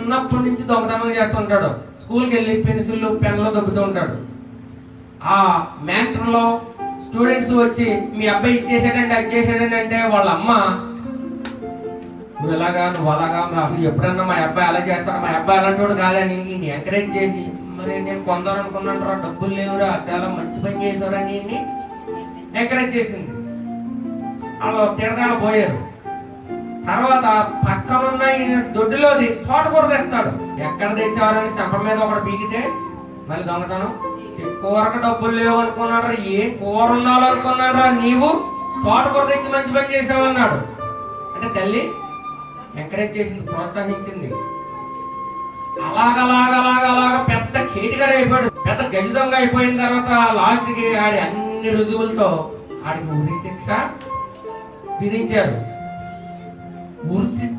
చిన్నప్పటి నుంచి దొంగతనం చేస్తుంటాడు స్కూల్కి వెళ్ళి పెన్సిళ్ళు పెన్నులు దొబ్బుతూ ఉంటాడు. ఆ మాస్టర్లో స్టూడెంట్స్ వచ్చి మీ అబ్బాయి ఇది చేసాడండి అది చేసాడండి అంటే వాళ్ళ అమ్మ నువ్వు ఎలాగా నువ్వు అలాగా అసలు ఎప్పుడన్నా మా అబ్బాయి అలా చేస్తాడు? మా అబ్బాయి అలాంటి వాడు కాదని నేను ఎంకరేజ్ చేసి మరి నేను కొందామనుకున్నాను రా డబ్బులు లేవురా చాలా మంచి పని చేసావురా నేను ఎంకరేజ్ చేసింది. వాళ్ళు తిడతాడు పోయారు. పక్కనున్న ఈ తోటకూర తెస్తాడు ఎక్కడ తెచ్చారని చెప్ప మీద ఒకటి పీకితే మళ్ళీ దొంగతనం. చి- కూరకు డబ్బులు లేవు అనుకున్నాడు ఏ కూర ఉండాలనుకున్నాడు నీవు? తోటకూర తెచ్చి మంచి పని చేసావన్నాడు. అంటే తల్లి ఎంకరేజ్ చేసింది ప్రోత్సహించింది. అలాగలాగలాగలాగ పెద్ద కేటిగాడు అయిపోయాడు. పెద్ద గజితంగా అయిపోయిన తర్వాత లాస్ట్కి ఆడి అన్ని రుజువులతో ఆడికి ఉరి శిక్ష విధించారు. ఉరి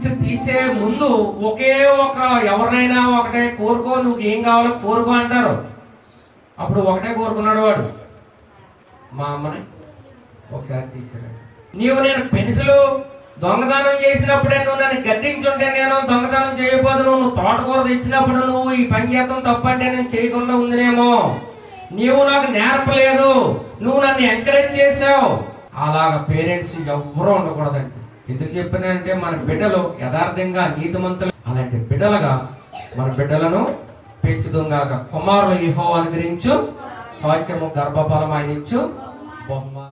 తీసే ముందు ఒకే ఒక ఎవరినైనా ఒకటే కోరుకో నువ్వు ఏం కావాలో కోరుకో అంటారు. అప్పుడు ఒకటే కోరుకున్నాడు వాడు. మా అమ్మని ఒకసారి తీసాడు. నీవు నేను పెన్సిల్ దొంగతనం చేసినప్పుడే నువ్వు నన్ను గద్దించుంటే నేను దొంగతనం చేయకపోదు. నువ్వు తోటకూర తెచ్చినప్పుడు నువ్వు ఈ పని చేస్తాం తప్పంటే నేను చేయకుండా ఉందినేమో. నీవు నాకు నేర్పలేదు. నువ్వు నన్ను ఎంకరేజ్ చేసావు అలాగ పేరెంట్స్ ఎవ్వరూ ఉండకూడదండి. ఎందుకు చెప్పినంటే మన బిడ్డలు యథార్థంగా నీతిమంతులు అలాంటి బిడ్డలుగా మన బిడ్డలను పెంచుదుగాక కుమారులు ఇహో అనుగ్రహించు స్వాచ్ఛము గర్భఫలం ఆయన ఇచ్చు బహుమా